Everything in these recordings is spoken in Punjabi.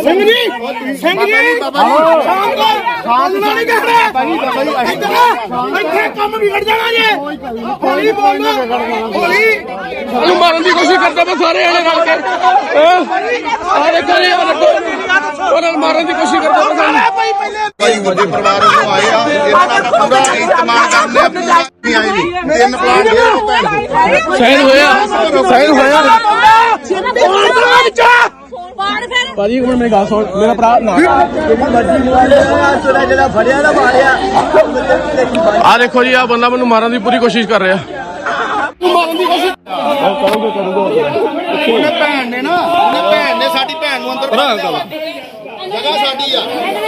ਸਿੰਘ ਜੀ ਸਿੰਘ ਜੀ ਸ਼ਾਮ ਦਾ ਖਾਲਸਾ ਨਹੀਂ ਕਹਿ ਰਿਹਾ ਇੱਧਰ ਇੱਥੇ ਕੰਮ ਵਿਗੜ ਜਾਣਾ ਜੇ ਹੌਲੀ ਬੋਲੋ ਹੌਲੀ ਨੂੰ ਮਾਰਨ ਦੀ ਕੋਸ਼ਿਸ਼ ਕਰਦਾ ਮੈਂ ਸਾਰੇ ਜਣੇ ਰਲ ਕੇ। ਸਾਰੇ ਕਰੇ ਉਹਨਾਂ ਨੂੰ ਮਾਰਨ ਦੀ ਕੋਸ਼ਿਸ਼ ਕਰਦਾ ਮੈਂ ਸਾਨੂੰ ਭਾਈ ਵੱਡੇ ਪਰਿਵਾਰ ਨੂੰ ਆਏ ਆ ਇਹਨਾਂ ਦਾ ਪੂਰਾ ਇਸਤੇਮਾਲ ਕਰਨੇ ਪੂਰਾ ਨਹੀਂ ਆਏ ਜੀ ਤਿੰਨ ਪਲਾਨ ਦੇ ਭੈਣ ਕੋਲ। ਸਾਈਨ ਹੋਇਆ ਸਾਈਨ ਹੋਇਆ। ਭਾਜੀ ਇੱਕ ਮਿੰਟ ਮੇਰੀ ਗੱਲ ਸੁਣ। ਮੇਰਾ ਭਰਾ ਨਾ। ਆ ਦੇਖੋ ਜੀ ਆ ਬੰਦਾ ਮੈਨੂੰ ਮਾਰਨ ਦੀ ਪੂਰੀ ਕੋਸ਼ਿਸ਼ ਕਰ ਰਿਹਾ। ਉਹਨੇ ਭੈਣ ਨੇ ਨਾ ਉਹਨੇ ਭੈਣ ਨੇ ਸਾਡੀ ਭੈਣ ਨੂੰ ਅੰਦਰ ਬਣਾ ਦਿੱਤਾ ਜਗ੍ਹਾ ਸਾਡੀ ਆ।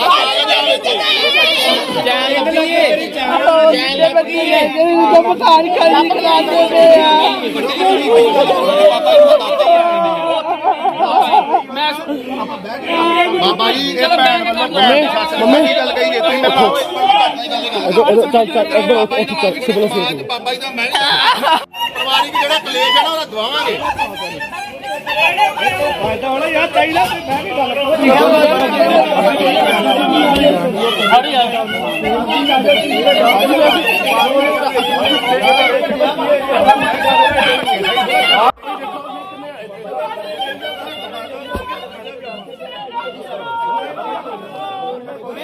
ਆਹ ਜਗ੍ਹਾ ਵਿੱਚ ਬਾਬਾ ਜੀ ਇਹ ਭੈਣ ਵੱਲੋਂ ਭੈਣ ਦੀ ਸੱਸ ਸਾਡੀ ਗੱਲ ਕਹੀ ਹੈ ਤੁਸੀਂ ਮੈਨੂੰ ਚੱਲ ਚੱਲ ਇੱਧਰ ਉੱਥੇ ਚੱਲ ਸਿਵਲ ਤੇ ਬਾਬਾ ਜੀ ਦਾ ਮੈਂ ਪਰਿਵਾਰਿਕ ਜਿਹੜਾ ਕਲੇਸ਼ ਹੈ ਨਾ ਉਹਦਾ ਦਵਾਵਾਂਗੇ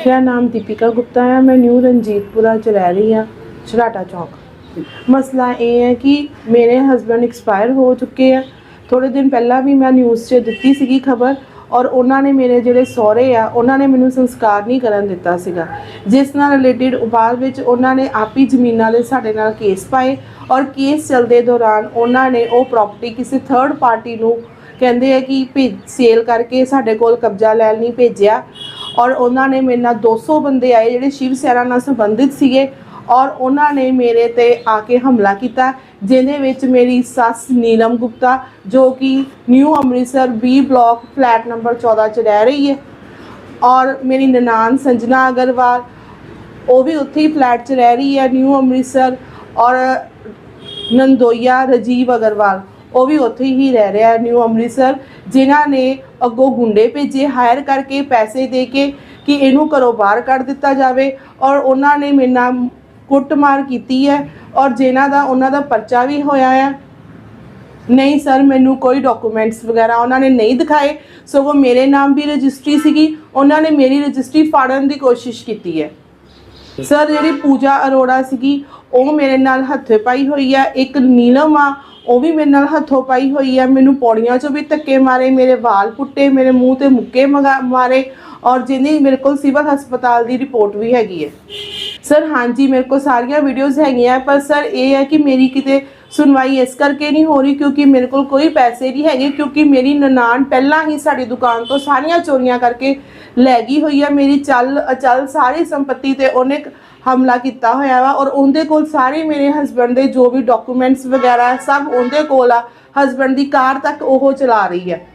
ਮੇਰਾ ਨਾਮ ਦੀਪਿਕਾ ਗੁਪਤਾ ਹੈ ਮੈਂ ਮਸਲਾ ਇਹ ਹੈ ਕਿ ਮੇਰੇ ਹਸਬੰਡ ਐਕਸਪਾਇਰ ਹੋ ਚੁੱਕੇ ਆ। ਥੋੜੇ ਦਿਨ ਪਹਿਲਾਂ ਵੀ ਮੈਂ ਨਿਊਜ਼ 'ਚ ਦਿੱਤੀ ਸੀਗੀ ਖਬਰ ਔਰ ਉਹਨਾਂ ਨੇ ਮੇਰੇ ਜਿਹੜੇ ਸਹੁਰੇ ਆ, ਉਹਨਾਂ ਨੇ ਮੈਨੂੰ ਸੰਸਕਾਰ ਨਹੀਂ ਕਰਨ ਦਿੱਤਾ ਸੀਗਾ। ਜਿਸ ਨਾਲ ਰਿਲੇਟਡ ਬਾਅਦ ਵਿੱਚ ਉਹਨਾਂ ਨੇ ਆਪੀ ਜ਼ਮੀਨਾਂ ਦੇ ਸਾਡੇ ਨਾਲ ਕੇਸ ਪਾਏ ਔਰ ਕੇਸ ਚੱਲਦੇ ਦੌਰਾਨ ਉਹਨਾਂ ਨੇ ਉਹ ਪ੍ਰਾਪਰਟੀ ਕਿਸੇ ਥਰਡ ਪਾਰਟੀ ਨੂੰ ਕਹਿੰਦੇ ਆ ਕਿ ਭੇਜ ਸੇਲ ਕਰਕੇ ਸਾਡੇ ਕੋਲ ਕਬਜ਼ਾ ਲੈਣ ਲਈ ਭੇਜਿਆ। ਔਰ ਉਹਨਾਂ ਨੇ ਮੇਰੇ ਨਾਲ 200 ਬੰਦੇ ਆਏ ਜਿਹੜੇ ਸ਼ਿਵ ਸੈਨਾ ਨਾਲ ਸੰਬੰਧਿਤ ਸੀਗੇ। ਔਰ ਉਹਨਾਂ ਨੇ ਮੇਰੇ ਤੇ ਆ ਕੇ ਹਮਲਾ ਕੀਤਾ, ਜਿਹਦੇ ਵਿੱਚ ਮੇਰੀ ਸੱਸ ਨੀਲਮ ਗੁਪਤਾ, ਜੋ ਕਿ new Amritsar B block flat number 14 ਚ ਰਹਿ ਰਹੀ ਹੈ। ਔਰ ਮੇਰੀ ਨਨਾਨ ਸੰਜਨਾ ਅਗਰਵਾਲ, ਉਹ ਵੀ ਉੱਥੇ ਹੀ ਫਲੈਟ 'ਚ ਰਹਿ ਰਹੀ ਹੈ, ਨਿਊ ਅੰਮ੍ਰਿਤਸਰ। ਔਰ ਨੰਦੋਈਆ ਰਜੀਵ ਅਗਰਵਾਲ, ਉਹ ਵੀ ਉੱਥੇ ਹੀ ਰਹਿ ਰਿਹਾ ਨਿਊ ਅੰਮ੍ਰਿਤਸਰ, ਜਿਨ੍ਹਾਂ ਨੇ ਅੱਗੋਂ ਗੁੰਡੇ ਭੇਜੇ ਹਾਇਰ ਕਰਕੇ ਪੈਸੇ ਦੇ ਕੇ ਕਿ ਇਹਨੂੰ ਘਰੋਂ ਬਾਹਰ ਕੱਢ ਦਿੱਤਾ ਜਾਵੇ। ਔਰ ਉਹਨਾਂ ਨੇ ਮੇਰੇ ਨਾਲ ਕੁੱਟਮਾਰ ਕੀਤੀ ਹੈ ਔਰ ਜਿਨ੍ਹਾਂ ਦਾ ਉਹਨਾਂ ਦਾ ਪਰਚਾ ਵੀ ਹੋਇਆ ਹੈ ਨਹੀਂ, ਸਰ, ਮੈਨੂੰ ਕੋਈ ਡਾਕੂਮੈਂਟਸ ਵਗੈਰਾ ਉਹਨਾਂ ਨੇ ਨਹੀਂ ਦਿਖਾਏ। ਸਗੋਂ ਮੇਰੇ ਨਾਮ ਵੀ ਰਜਿਸਟਰੀ ਸੀਗੀ। ਉਹਨਾਂ ਨੇ ਮੇਰੀ ਰਜਿਸਟਰੀ ਫਾੜਨ ਦੀ ਕੋਸ਼ਿਸ਼ ਕੀਤੀ ਹੈ। ਸਰ, ਜਿਹੜੀ ਪੂਜਾ ਅਰੋੜਾ ਸੀਗੀ, ਉਹ ਮੇਰੇ ਨਾਲ ਹੱਥੇ ਪਾਈ ਹੋਈ ਆ ਇੱਕ ਨੀਲਮ ਆ, ਉਹ ਵੀ ਮੇਰੇ ਨਾਲ ਹੱਥੋਂ ਪਾਈ ਹੋਈ ਆ ਮੈਨੂੰ ਪੌੜੀਆਂ 'ਚੋਂ ਵੀ ਧੱਕੇ ਮਾਰੇ, ਮੇਰੇ ਵਾਲ ਪੁੱਟੇ, ਮੇਰੇ ਮੂੰਹ ਤੇ ਮੁੱਕੇ ਮਗਾ- ਮਾਰੇ ਔਰ ਜਿਹਦੀ ਮੇਰੇ ਕੋਲ ਸਿਵਲ ਹਸਪਤਾਲ ਦੀ ਰਿਪੋਰਟ ਵੀ ਹੈਗੀ ਹੈ। ਸਰ ਹਾਂਜੀ, ਮੇਰੇ ਕੋਲ ਸਾਰੀਆਂ ਵੀਡੀਓਜ਼ ਹੈਗੀਆਂ ਪਰ ਸਰ ਇਹ ਹੈ ਕਿ ਮੇਰੀ ਕਿਤੇ ਸੁਣਵਾਈ ਇਸ ਕਰਕੇ ਨਹੀਂ ਹੋ ਰਹੀ ਕਿਉਂਕਿ ਮੇਰੇ ਕੋਲ ਕੋਈ ਪੈਸੇ ਨਹੀਂ ਹੈਗੇ, ਕਿਉਂਕਿ ਮੇਰੀ ਨਨਾਣ ਪਹਿਲਾਂ ਹੀ ਸਾਡੀ ਦੁਕਾਨ ਤੋਂ ਸਾਰੀਆਂ ਚੋਰੀਆਂ ਕਰਕੇ ਲੈ ਗਈ ਹੋਈ ਆ ਮੇਰੀ ਚੱਲ, ਅਚਲ ਸਾਰੀ ਸੰਪਤੀ ਤੇ ਉਹਨੇ ਹਮਲਾ ਕੀਤਾ ਹੋਇਆ ਵਾ ਔਰ ਉਹਦੇ ਕੋਲ ਸਾਰੇ ਮੇਰੇ ਹਸਬੰਡ ਦੇ ਜੋ ਵੀ ਡਾਕੂਮੈਂਟਸ ਵਗੈਰਾ ਸਭ ਉਹਦੇ ਕੋਲ ਆ। ਹਸਬੰਡ ਦੀ ਕਾਰ ਤੱਕ ਉਹ ਚਲਾ ਰਹੀ ਹੈ।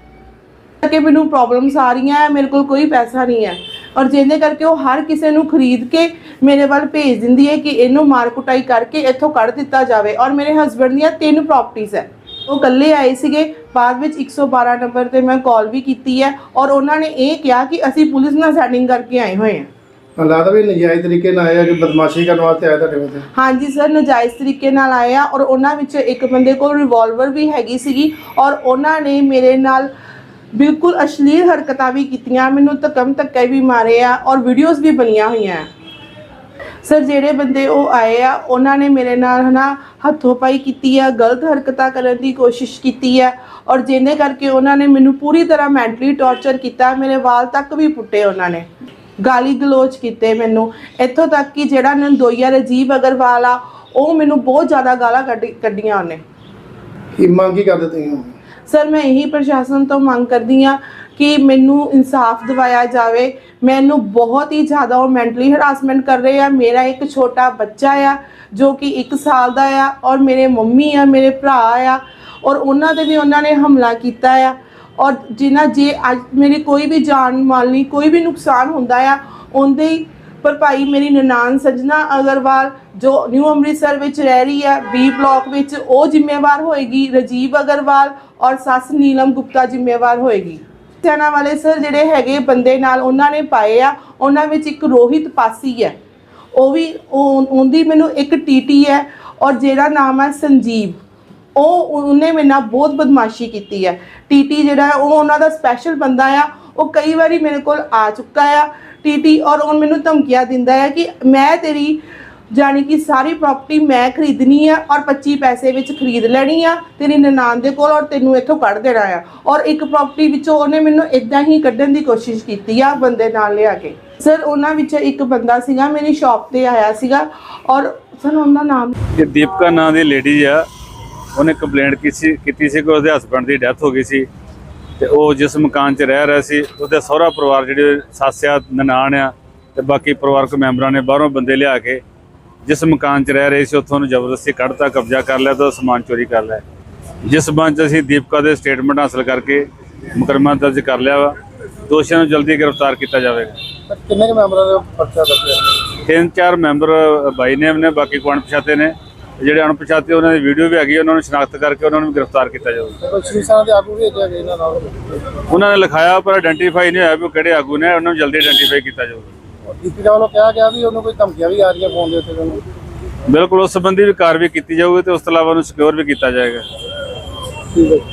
ਕਿ ਮੈਨੂੰ ਪ੍ਰੋਬਲਮਸ ਆ ਰਹੀਆਂ ਮੇਰੇ ਕੋਲ ਕੋਈ ਪੈਸਾ ਨਹੀਂ ਹੈ। ਔਰ ਜਿਹਦੇ ਕਰਕੇ ਉਹ ਹਰ ਕਿਸੇ ਨੂੰ ਖਰੀਦ ਕੇ ਮੇਰੇ ਵੱਲ ਭੇਜ ਦਿੰਦੀ ਹੈ ਕਿ ਇਹਨੂੰ ਮਾਰ ਕੁਟਾਈ ਕਰਕੇ ਇੱਥੋਂ ਕੱਢ ਦਿੱਤਾ ਜਾਵੇ। ਔਰ ਮੇਰੇ ਹਸਬੰਡ ਦੀਆਂ ਤਿੰਨ ਪ੍ਰਾਪਰਟੀਆਂ ਹੈ। ਉਹ ਇਕੱਲੇ ਆਏ ਸੀਗੇ। ਬਾਅਦ ਵਿੱਚ 112 ਨੰਬਰ ਤੇ ਮੈਂ ਕਾਲ ਵੀ ਕੀਤੀ ਹੈ ਔਰ ਉਹਨਾਂ ਨੇ ਇਹ ਕਿਹਾ ਕਿ ਅਸੀਂ ਪੁਲਿਸ ਨਾਲ ਸੈਟਿੰਗ ਕਰਕੇ ਆਏ ਹੋਏ ਹਾਂ। ਲੱਗਦਾ ਵੀ ਨਜਾਇਜ਼ ਤਰੀਕੇ ਨਾਲ ਆਇਆ ਕਿ ਬਦਮਾਸ਼ੀ ਕਰਨ ਵਾਸਤੇ ਆਇਆ ਤੁਹਾਡੇ ਕੋਲ। ਹਾਂਜੀ ਸਰ ਨਜਾਇਜ਼ ਤਰੀਕੇ ਨਾਲ ਆਏ ਆ ਔਰ ਉਹਨਾਂ ਵਿੱਚ ਇੱਕ ਬੰਦੇ ਕੋਲ ਰਿਵਾਲਵਰ ਵੀ ਹੈਗੀ ਸੀਗੀ ਔਰ ਉਹਨਾਂ ਨੇ ਮੇਰੇ ਨਾਲ ਬਿਲਕੁਲ ਅਸ਼ਲੀਲ ਹਰਕਤਾਂ ਵੀ ਕੀਤੀਆਂ, ਮੈਨੂੰ ਧੱਕਮ ਧੱਕੇ ਵੀ ਮਾਰੇ ਆ ਔਰ ਵੀਡੀਓਜ਼ ਵੀ ਬਣੀਆਂ ਹੋਈਆਂ। ਸਰ ਜਿਹੜੇ ਬੰਦੇ ਉਹ ਆਏ ਆ, ਉਹਨਾਂ ਨੇ ਮੇਰੇ ਨਾਲ ਹਨਾ ਹੱਥੋਂ ਪਾਈ ਕੀਤੀ ਆ, ਗਲਤ ਹਰਕਤਾਂ ਕਰਨ ਦੀ ਕੋਸ਼ਿਸ਼ ਕੀਤੀ ਆ ਔਰ ਜਿਹਦੇ ਕਰਕੇ ਉਹਨਾਂ ਨੇ ਮੈਨੂੰ ਪੂਰੀ ਤਰ੍ਹਾਂ ਮੈਂਟਲੀ ਟੌਰਚਰ ਕੀਤਾ, ਮੇਰੇ ਵਾਲ ਤੱਕ ਵੀ ਪੁੱਟੇ ਉਹਨਾਂ ਨੇ। ਗਾਲੀ ਗਲੋਚ ਕੀਤੇ ਮੈਨੂੰ। ਇੱਥੋਂ ਤੱਕ ਕਿ ਜਿਹੜਾ ਨੰਦੋਈਆ ਰਜੀਵ ਅਗਰਵਾਲ ਆ, ਉਹ ਮੈਨੂੰ ਬਹੁਤ ਜ਼ਿਆਦਾ ਗਾਲਾਂ ਕੱਢੀ- ਕੱਢੀਆਂ ਉਹਨੇ। ਕੀ ਮੰਗ ਕੀ ਕਰਦੇ ਤੁਸੀਂ ਸਰ ਮੈਂ ਇਹੀ ਪ੍ਰਸ਼ਾਸਨ ਤੋਂ ਮੰਗ ਕਰਦੀ ਆ ਕਿ ਮੈਨੂੰ ਇਨਸਾਫ ਦਿਵਾਇਆ ਜਾਵੇ। ਮੈਨੂੰ ਬਹੁਤ ਹੀ ਜ਼ਿਆਦਾ ਉਹ ਮੈਂਟਲੀ ਹਰਾਸਮੈਂਟ ਕਰ ਰਹੇ ਆ। ਮੇਰਾ ਇੱਕ ਛੋਟਾ ਬੱਚਾ ਆ, ਜੋ ਕਿ 1 ਸਾਲ ਦਾ ਆ ਔਰ ਮੇਰੇ ਮੰਮੀ ਆ, ਮੇਰੇ ਭਰਾ ਆ ਔਰ ਉਹਨਾਂ ਤੇ ਵੀ ਉਹਨਾਂ ਨੇ ਹਮਲਾ ਕੀਤਾ ਆ। ਔਰ ਜਿਨ੍ਹਾਂ ਜੇ ਅੱਜ ਮੇਰੀ ਕੋਈ ਵੀ ਜਾਨ ਮਾਲੀ ਕੋਈ ਵੀ ਨੁਕਸਾਨ ਹੁੰਦਾ ਆ, ਉਹਦੇ ਹੀ ਭਰਪਾਈ ਮੇਰੀ ਨਨਾਨ ਸਜਣਾ ਅਗਰਵਾਲ ਜੋ ਨਿਊ ਅੰਮ੍ਰਿਤਸਰ ਵਿੱਚ ਰਹਿ ਰਹੀ ਹੈ ਬੀ ਬਲਾਕ ਵਿੱਚ ਉਹ ਜ਼ਿੰਮੇਵਾਰ ਹੋਏਗੀ, ਰਜੀਵ ਅਗਰਵਾਲ ਔਰ ਸੱਸ ਨੀਲਮ ਗੁਪਤਾ ਜ਼ਿੰਮੇਵਾਰ ਹੋਏਗੀ। ਸੈਨਾ ਵਾਲੇ ਸਰ ਜਿਹੜੇ ਹੈਗੇ ਬੰਦੇ ਨਾਲ ਉਹਨਾਂ ਨੇ ਪਾਏ ਆ, ਉਹਨਾਂ ਵਿੱਚ ਇੱਕ ਰੋਹਿਤ ਪਾਸੀ ਹੈ। ਉਹ ਵੀ ਉਹਦੀ ਮੈਨੂੰ ਇੱਕ ਟੀਟੀ ਹੈ ਔਰ ਜਿਹੜਾ ਨਾਮ ਹੈ ਸੰਜੀਵ। ਉਹ ਉਹਨੇ ਮੇਰੇ ਨਾਲ ਬਹੁਤ ਬਦਮਾਸ਼ੀ ਕੀਤੀ ਹੈ। ਟੀਟੀ ਜਿਹੜਾ ਹੈ, ਉਹ ਉਹਨਾਂ ਦਾ ਸਪੈਸ਼ਲ ਬੰਦਾ ਆ, ਉਹ ਕਈ ਵਾਰੀ ਮੇਰੇ ਕੋਲ ਆ ਚੁੱਕਾ ਆ। ਟੀਟੀ ਔਰ ਉਹ ਮੈਨੂੰ ਧਮਕੀਆਂ ਦਿੰਦਾ ਹੈ ਕਿ ਮੈਂ ਤੇਰੀ ਜਾਣੀ ਕਿ ਸਾਰੀ ਪ੍ਰਾਪਰਟੀ ਮੈਂ ਖਰੀਦਣੀ ਆ ਔਰ 25 ਪੈਸੇ ਵਿੱਚ ਖਰੀਦ ਲੈਣੀ ਆ, ਤੇਰੀ ਨਨਾਣ ਦੇ ਕੋਲ ਔਰ ਤੈਨੂੰ ਇੱਥੋਂ ਕੱਢ ਦੇਣਾ ਆ। ਔਰ ਇੱਕ ਪ੍ਰਾਪਰਟੀ ਵਿੱਚੋਂ ਉਹਨੇ ਮੈਨੂੰ ਇਦਾਂ ਹੀ ਕੱਢਣ ਦੀ ਕੋਸ਼ਿਸ਼ ਕੀਤੀ ਆ ਬੰਦੇ ਨਾਲ ਲਿਆ ਕੇ। ਸਰ ਉਹਨਾਂ ਵਿੱਚੋਂ ਇੱਕ ਬੰਦਾ ਸੀਗਾ, ਮੇਰੀ ਸ਼ਾਪ ਤੇ ਆਇਆ ਸੀਗਾ ਔਰ ਸਰ ਉਹਦਾ ਨਾਮ ਇਹ ਦੀਪਕਾ ਨਾਂ ਦੀ ਲੇਡੀ ਆ। ਉਹਨੇ ਕੰਪਲੇਂਟ ਕੀਤੀ ਕੀਤੀ ਸੀ ਕਿ ਉਹਦੇ ਹਸਬੰਡ ਦੀ ਡੈਥ ਹੋ ਗਈ ਸੀ। ਤੇ ਉਹ ਜਿਸ ਮਕਾਨ 'ਚ ਰਹਿ ਰਿਹਾ ਸੀ, ਉਹਦੇ ਸਹੁਰਾ ਪਰਿਵਾਰ ਜਿਹੜੇ ਸੱਸ ਆ, ਨਨਾਣ ਆ, ਤੇ ਬਾਕੀ ਪਰਿਵਾਰਕ ਮੈਂਬਰਾਂ ਨੇ ਬਾਹਰੋਂ ਬੰਦੇ ਲਿਆ ਕੇ ਜਿਸ ਮਕਾਨ 'ਚ ਰਹਿ ਰਹੇ ਸੀ ਉੱਥੋਂ ਨੂੰ ਜ਼ਬਰਦਸਤੀ ਕੱਢਤਾ ਕਬਜ਼ਾ ਕਰ ਲਿਆ ਤੇ ਸਮਾਨ ਚੋਰੀ ਕਰ ਲਿਆ। ਜਿਸ ਬੰਚ ਅਸੀਂ ਦੀਪਕਾ ਦੇ ਸਟੇਟਮੈਂਟ ਹਾਸਲ ਕਰਕੇ ਮੁਕੱਦਮਾ ਦਰਜ ਕਰ ਲਿਆ ਵਾ। ਦੋਸ਼ੀਆਂ ਨੂੰ ਜਲਦੀ ਗ੍ਰਿਫਤਾਰ ਕੀਤਾ ਜਾਵੇਗਾ। ਕਿੰਨੇ ਕੁ ਮੈਂਬਰਾਂ ਦਾ ਪਰਚਾ ਦਰਜ ਤਿੰਨ ਚਾਰ ਮੈਂਬਰ ਬਾਈ ਨੇਮ ਨੇ ਬਾਕੀ ਕੋਣ ਪਛਾਤੇ ਨੇ। ਜਿਹੜੇ ਅਣਪਛਾਤੇ ਉਹਨਾਂ ਦੀ ਵੀਡੀਓ ਵੀ ਹੈਗੀ ਉਹਨਾਂ ਨੂੰ ਸ਼ਨਾਖਤ ਕਰਕੇ ਉਹਨਾਂ ਨੂੰ ਵੀ ਗ੍ਰਿਫਤਾਰ ਕੀਤਾ ਜਾਊਗਾ ਸਾਹਿਬ ਦੇ ਆਗੂ ਵੀ ਇਹਨਾਂ ਨਾਲ। ਉਹਨਾਂ ਨੇ ਲਿਖਾਇਆ ਪਰ ਆਇਡੈਂਟੀਫਾਈ ਨਹੀਂ ਹੋਇਆ ਵੀ ਕਿਹੜੇ ਆਗੂ ਨੇ ਉਹਨਾਂ ਨੂੰ ਜਲਦੀ ਆਇਡੈਂਟੀਫਾਈ ਕੀਤਾ ਜਾਊਗਾ ਡੀਪੀ ਦਾ ਵੱਲੋਂ ਕਿਹਾ ਗਿਆ ਵੀ ਉਹਨੂੰ ਕੋਈ ਧਮਕੀਆਂ ਵੀ ਆ ਰਹੀਆਂ ਫੋਨ ਦੇ ਉੱਤੇ ਉਹਨੂੰ ਬਿਲਕੁਲ ਉਸ ਸੰਬੰਧੀ ਵੀ ਕਾਰਵਾਈ ਕੀਤੀ ਜਾਊਗੀ ਤੇ ਉਸ ਤੋਂ ਇਲਾਵਾ ਉਹਨੂੰ ਸਿਕਿਉਰ ਵੀ ਕੀਤਾ ਜਾਏਗਾ। ਠੀਕ ਹੈ